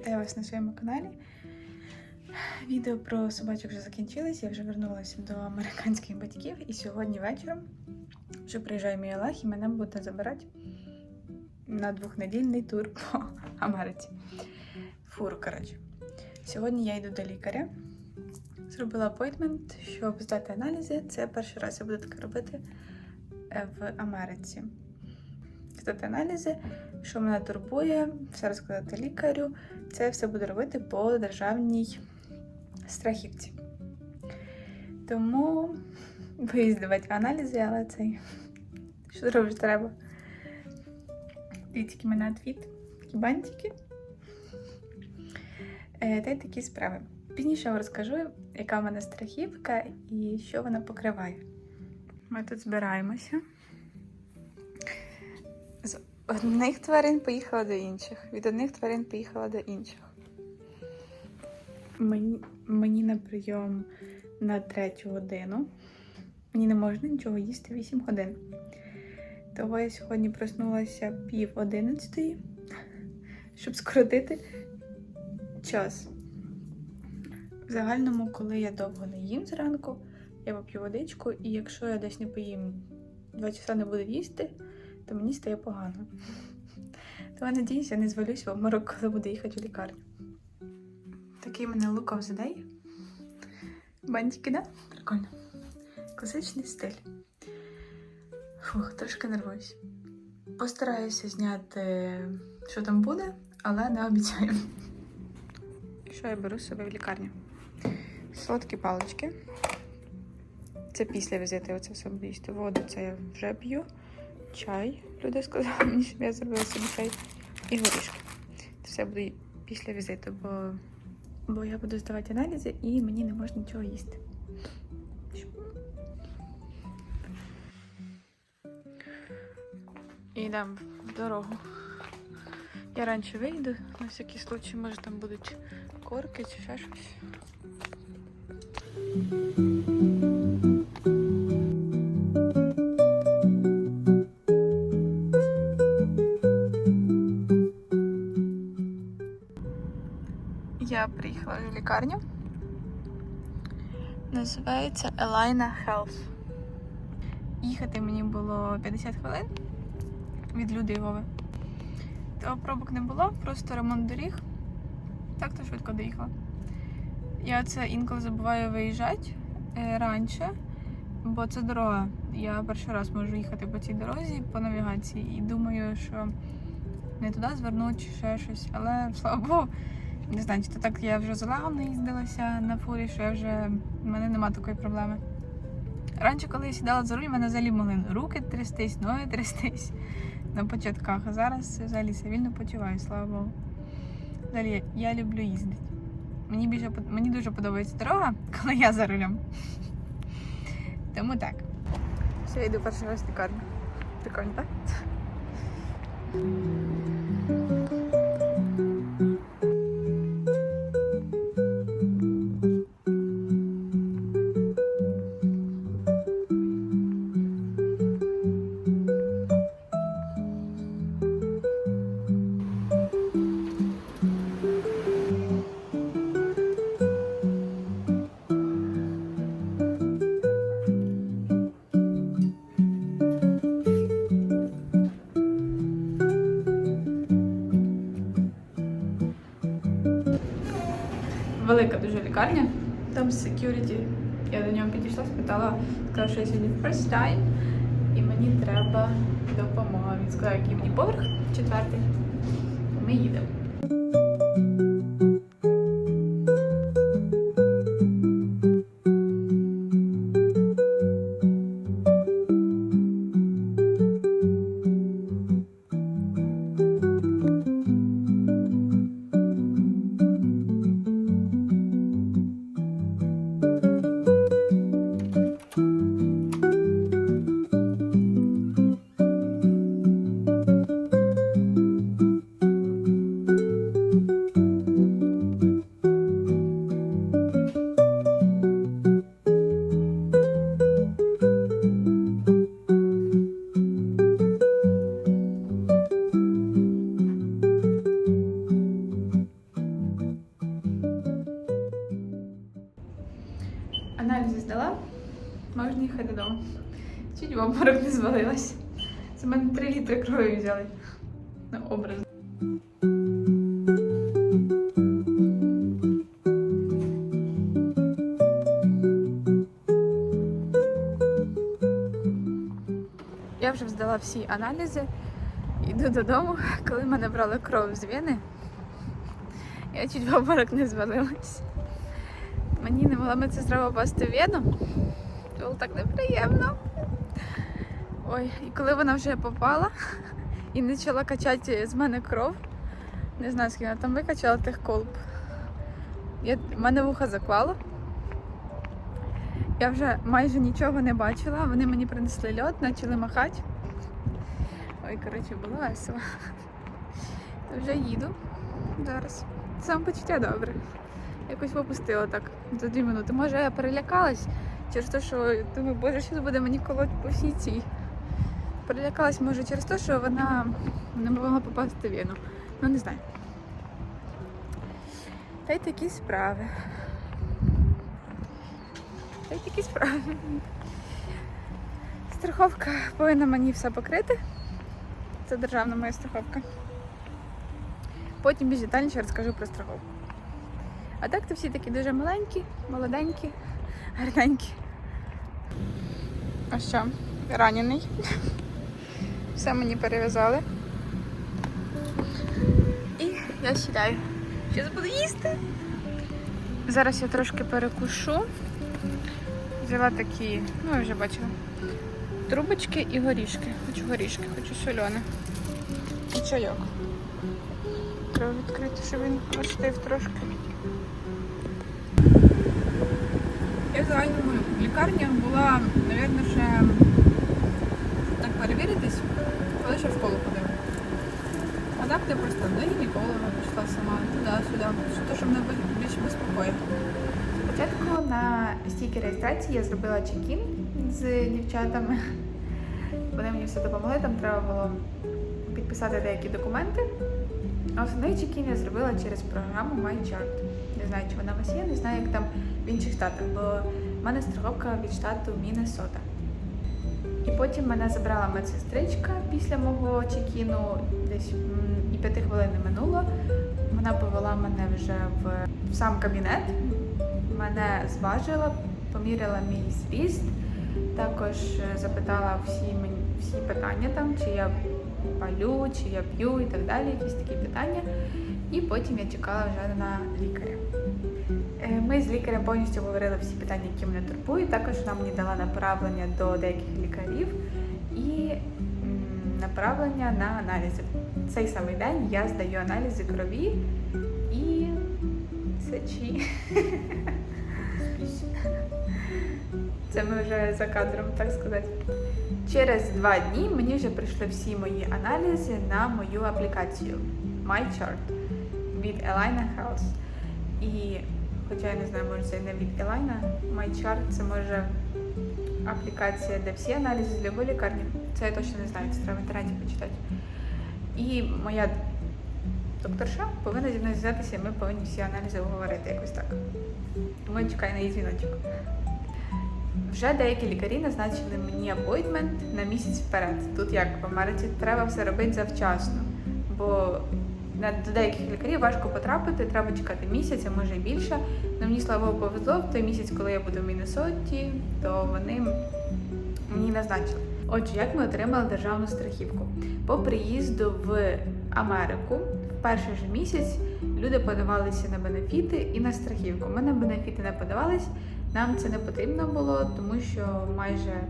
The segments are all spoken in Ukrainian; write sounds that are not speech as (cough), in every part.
Вітаю вас на своєму каналі. Відео про собачок вже закінчилось. Я вже вернулася до американських батьків, і сьогодні вечором вже приїжджає мій Олег і мене буде забирати на двохнедільний тур по Америці. Фуру, коротше. Сьогодні я йду до лікаря. Зробила апойтмент, щоб здати аналізи. Це перший раз я буду таке робити е, в Америці. Здати аналізи, що мене турбує, все розказати лікарю. Це все буду робити по державній страхівці. Тому боюсь здавати аналізи, але цей. Що зробиш треба? Дивіться, мене отвіт, такі бантики. Е, Та й такі справи. Пізніше вам розкажу, яка в мене страхівка і що вона покриває. Ми тут збираємося. Одних тварин поїхала до інших. Від одних тварин поїхала до інших. Мені, мені на прийом на третю годину. Мені не можна нічого їсти 8 годин. Того я сьогодні проснулася пів одинадцятої, щоб скоротити час. В загальному, коли я довго не їм зранку, я поп'ю водичку, і якщо я десь не поїм 2 часа не буду їсти, то мені стає погано. То я надіюся, не звалюсь в обморок, коли буду їхати в лікарню. Такий мене the day. Бантики, да? Прикольно. Класичний стиль. Фух, трошки нервуюсь. Постараюся зняти, що там буде, але не обіцяю. Що я беру з собою в лікарню? Солодкі палички. Це після візиту, оце все буду. Воду це я вже п'ю. Чай. Люди сказали мені, щоб я зробила собі чай. І горішки. Це все буде після візиту, бо, бо я буду здавати аналізи і мені не можна нічого їсти. І йдемо в дорогу. Я раніше вийду, на всякий случай, може там будуть корки чи ще щось. Лікарню. Називається Елайна Health. Їхати мені було 50 хвилин від люди Львова. То пробок не було, просто ремонт доріг. Так то швидко доїхала. Я це інколи забуваю виїжджати е, раніше, бо це дорога. Я перший раз можу їхати по цій дорозі по навігації і думаю, що не туди зверну чи ще щось. Але слава Богу, не знаю, чи то так я вже з не їздилася на фурі, що я вже в мене нема такої проблеми. Раніше, коли я сідала за руль, в мене взагалі могли руки трястись, ноги трястись на початках. А зараз взагалі все вільно почуваю, слава Богу. Взагалі, я люблю їздити. Мені більше мені дуже подобається дорога, (laughs) коли я за рулем. Тому так. Все, я йду перший раз в лікарню. Прикольно, так? Велика дуже лікарня. Там security. Я до нього підійшла, спитала, сказала, що я сьогодні first time, і мені треба допомога. Він сказав, який мені поверх четвертий. Ми їдемо. Образ. Я вже здала всі аналізи. Йду додому, (laughs) коли мене брали кров з вени. Я чуть в обморок не звалилась. Мені не могла медсестра попасти в вену. Було так неприємно. Ой, і коли вона вже попала (laughs) і почала качати з мене кров, не знаю, скільки вона там викачала тих колб. Я, мене вуха заклало. Я вже майже нічого не бачила. Вони мені принесли льод, почали махати. Ой, коротше, було весело. То вже їду зараз. Сам почуття добре. Якось попустила так за дві минути. Може, я перелякалась через те, що думаю, боже, що буде мені колоть по всій цій. Перелякалась, може, через те, що вона не могла попасти в вену. Ну, не знаю. Та й такі справи. Та й такі справи. Страховка повинна мені все покрити. Це державна моя страховка. Потім більш детальніше розкажу про страховку. А так то всі такі дуже маленькі, молоденькі, гарненькі. А що? Ранений. Все мені перев'язали. І я сідаю. Зараз буду їсти. Зараз я трошки перекушу. Взяла такі, ну я вже бачила. Трубочки і горішки. Хочу горішки, хочу соляне. І чайок. Треба відкрити, щоб він остив трошки. Я в загальному лікарні була, мабуть, ще перевіритись, коли ще в школу ходила. А так я просто до гінеколога пішла сама туди-сюди, що щоб мене більше безпокоїти. Спочатку на стійки реєстрації я зробила чекін з дівчатами. Вони мені все допомогли, там треба було підписати деякі документи. А основний чекін я зробила через програму MyChart. Не знаю, чи вона у вас є, не знаю, як там в інших штатах, бо в мене страховка від штату Міннесота. І потім мене забрала медсестричка після мого чекіну, десь і п'яти хвилин минуло. Вона повела мене вже в, в сам кабінет, мене зважила, поміряла мій зріст, також е, запитала всі, всі питання там, чи я палю, чи я п'ю і так далі, якісь такі питання. І потім я чекала вже на лікаря. Е, Ми з лікарем повністю говорили всі питання, які мене турбують. Також вона мені дала направлення до деяких лікарів і направлення на аналізи. Цей самий день я здаю аналізи крові і сечі. Це ми вже за кадром, так сказати. Через два дні мені вже прийшли всі мої аналізи на мою аплікацію MyChart від Elina Health. І хоча я не знаю, може це не від Elina, MyChart це може аплікація, де всі аналізи з любої лікарні. Це я точно не знаю, це треба в інтернеті почитати. І моя докторша повинна зі мною зв'язатися, і ми повинні всі аналізи обговорити якось так. Тому я чекаю на її дзвіночок. Вже деякі лікарі назначили мені апойтмент на місяць вперед. Тут як в Америці треба все робити завчасно, бо до деяких лікарів важко потрапити, треба чекати місяць, а може і більше. Но мені слава Богу повезло в той місяць, коли я буду в Міннесоті, то вони мені назначили. Отже, як ми отримали державну страхівку? По приїзду в Америку в перший же місяць люди подавалися на бенефіти і на страхівку. Ми на бенефіти не подавались, нам це не потрібно було, тому що майже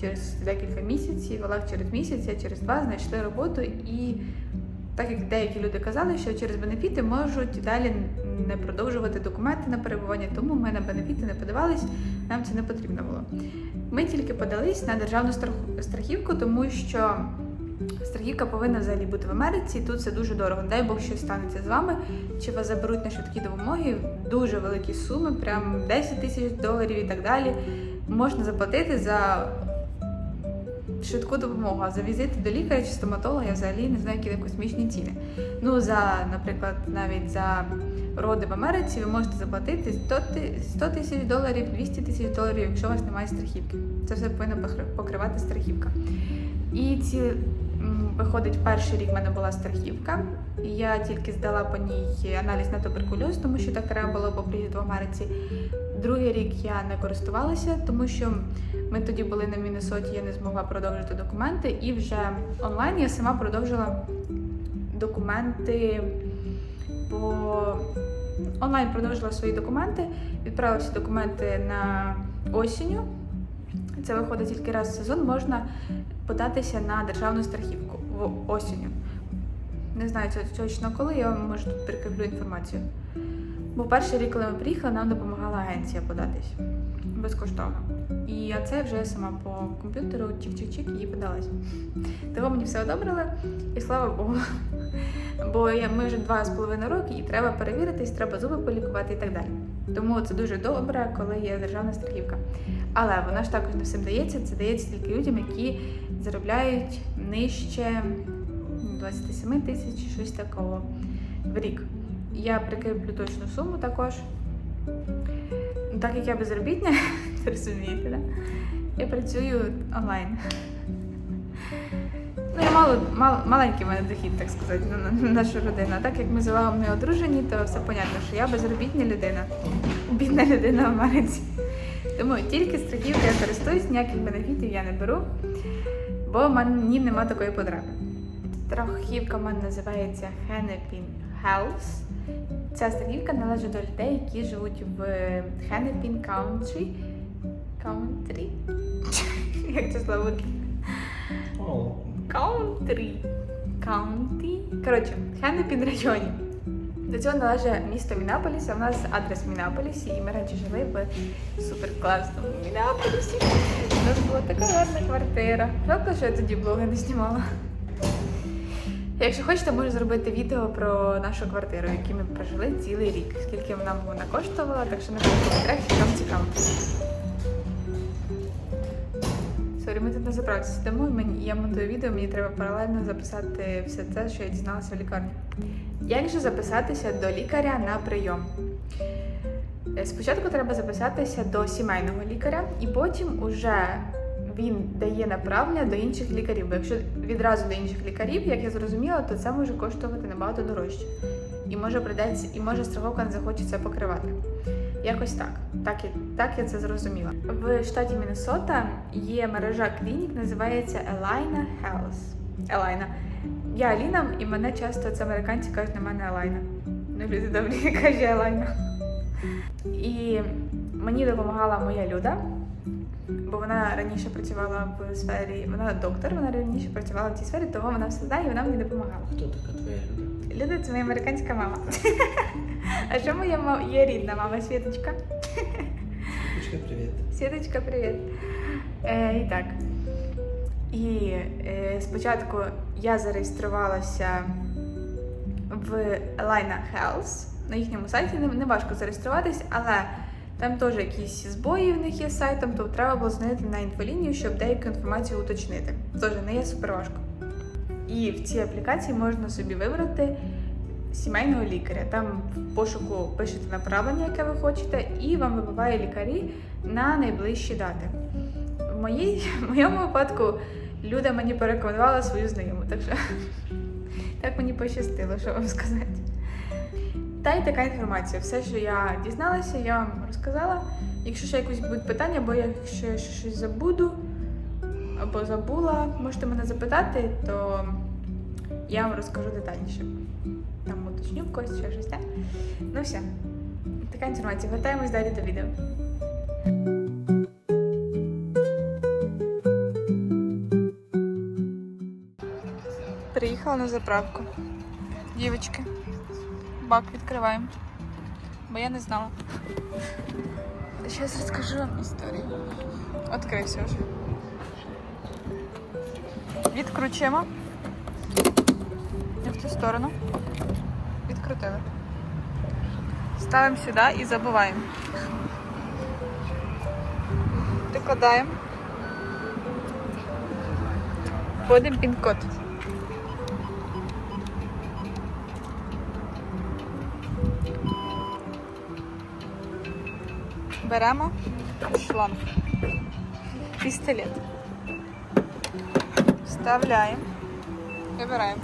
через декілька місяців, але через місяць, через два знайшли роботу і. Так як деякі люди казали, що через бенефіти можуть далі не продовжувати документи на перебування, тому ми на бенефіти не подавались, нам це не потрібно було. Ми тільки подались на державну страх- страхівку, тому що страхівка повинна взагалі бути в Америці. і Тут це дуже дорого. Дай Бог, щось станеться з вами, чи вас заберуть на швидкі допомоги. Дуже великі суми, прям 10 тисяч доларів і так далі. Можна заплатити за швидку допомогу. А за візити до лікаря чи стоматолога я взагалі не знаю, які космічні ціни. Ну, за, наприклад, навіть за роди в Америці ви можете заплатити 100 тисяч доларів, 200 тисяч доларів, якщо у вас немає страхівки. Це все повинна покривати страхівка. І ці виходить, перший рік в мене була страхівка. Я тільки здала по ній аналіз на туберкульоз, тому що так треба було по приїзду в Америці. Другий рік я не користувалася, тому що ми тоді були на Міннесоті, я не змогла продовжити документи, і вже онлайн я сама продовжила документи по онлайн продовжила свої документи, відправила всі документи на осінню. Це виходить тільки раз в сезон, можна податися на державну страхівку в осінню. Не знаю точно коли, я вам може тут прикріплю інформацію. Бо перший рік, коли ми приїхали, нам допомагала агенція податись безкоштовно. І а це вже сама по комп'ютеру чик-чик-чик і подалась. Того мені все одобрили, і слава Богу. Бо я, ми вже два з половиною роки, і треба перевіритись, треба зуби полікувати і так далі. Тому це дуже добре, коли є державна страхівка. Але вона ж також не всім дається. Це дається тільки людям, які заробляють нижче 27 тисяч, щось такого в рік. Я прикріплю точну суму також. Ну, Так як я безробітня, ви (laughs) розумієте, да? я працюю онлайн. Ну, я мало, мал, маленький в мене дохід, так сказати, на, на нашу родину. Так як ми з Олегом не одружені, то все понятно, що я безробітна людина, бідна людина в Америці. Тому тільки страхівки я користуюсь, ніяких бенефітів я не беру, бо мені нема такої потреби. Страхівка в мене називається Hennepin Health. Ця страхівка належить до людей, які живуть в Hennepin Country. Country? (laughs) Як це слово? Country. County. Коротше, Хеннепін районі. До цього належить місто Мінаполіс, а в нас адрес в Мінаполісі, і ми раніше жили в супер класному Мінаполісі. У нас була така гарна квартира. Жалко, що я тоді блоги не знімала. Якщо хочете, можу зробити відео про нашу квартиру, в ми прожили цілий рік. Скільки вона вона коштувала, так що в коментарях, якщо вам цікаво. Сорі, ми тут на заправці сидимо, і мені, я монтую відео, мені треба паралельно записати все це, що я дізналася в лікарні. Як же записатися до лікаря на прийом? Е, Спочатку треба записатися до сімейного лікаря, і потім уже він дає направлення до інших лікарів. Бо якщо відразу до інших лікарів, як я зрозуміла, то це може коштувати набагато дорожче. І може придеться, і може страховка не захоче це покривати. Якось так. Так, я- так я це зрозуміла. В штаті Міннесота є мережа клінік, називається Елайна Health. Елайна. Я Аліна, і мене часто це американці кажуть на мене Елайна. Ну, люди добрі (laughs) каже Елайна. І мені допомагала моя Люда, бо вона раніше працювала в сфері, вона доктор, вона раніше працювала в цій сфері, тому вона все знає і вона мені допомагала. хто така твоя люда? Люда це моя американська мама. (laughs) А що моя ма- є рідна мама Світочка? Дочка, привіт. Світочка, привіт. Е, і так. І е, спочатку я зареєструвалася в Elina Health. На їхньому сайті не, не важко зареєструватись, але там теж якісь збої в них є сайтом, то треба було дзвонити на інфолінію, щоб деяку інформацію уточнити. Теж не є супер важко. І в цій аплікації можна собі вибрати сімейного лікаря. Там в пошуку пишете направлення, яке ви хочете, і вам вибиває лікарі на найближчі дати. В, моїй, в моєму випадку Люда мені порекомендувала свою знайому, так що (laughs) так мені пощастило, що вам сказати. Та й така інформація. Все, що я дізналася, я вам розказала. Якщо ще якісь будуть питання, або якщо я щось забуду або забула, можете мене запитати, то я вам розкажу детальніше. Там уточню в когось ще щось, так? Ну все. Така інформація. Вертаємось далі до відео. Приїхала на заправку. Дівочки, бак відкриваємо. Бо я не знала. Зараз розкажу вам історію. Відкрився вже. Відкручуємо. В цю сторону. Відкрутили. Ставимо сюди і забуваємо. Прикладаємо. Вводимо пін-код. Беремо шланг. Пістолет. Вставляємо. Вибираємо.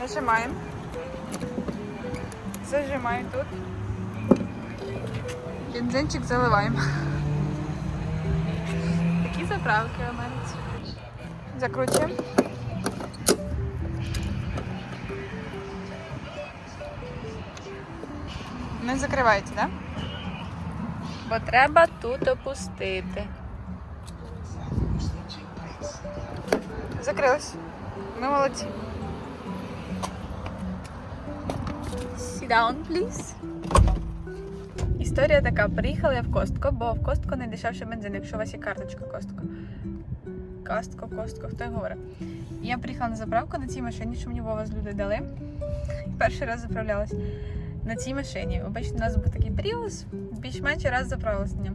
Нажимаємо. Зажимаємо тут. Бензинчик заливаємо. Такі заправки в Америці. Закручуємо. Не закривається, так? Да? Бо треба тут опустити. Закрилось. Ми молодці. Sit down, please. Історія така: приїхала я в Костко, бо в Костко найдешевший бензин, якщо у вас є карточка Костко. Кастко, Костко, хто й говорить. І я приїхала на заправку на цій машині, що мені Вова з люди дали. Перший раз заправлялась на цій машині. Обично у нас був такий Prius, більш-менш раз заправилась на.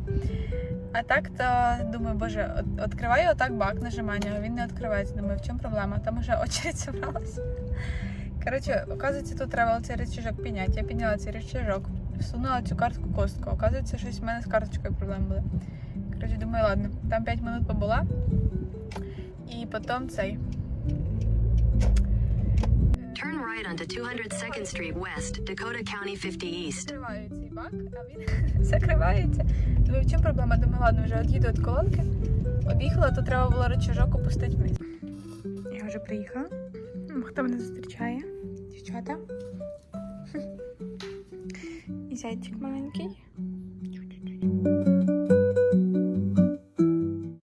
А так то думаю, боже, відкриваю отак бак нажимання, а він не відкривається. Думаю, в чому проблема? Там уже очередь зібралася. Коротше, оказується, тут треба цей рычажок підняти. Я підняла цей рычажок, всунула цю картку костку. Оказується, щось в мене з карточкою проблеми були. Коротше, думаю, ладно, там 5 минут побула. І потім цей. Turn right onto 202nd Street West, Dakota County 50 East. Закриваю цей бак, а він (laughs) закривається. Думаю, в чому проблема? Думаю, ладно, вже від'їду від колонки. Об'їхала, то треба було рычажок опустити вниз. Я вже приїхала. Хто мене зустрічає? Дівчата. І зайчик маленький.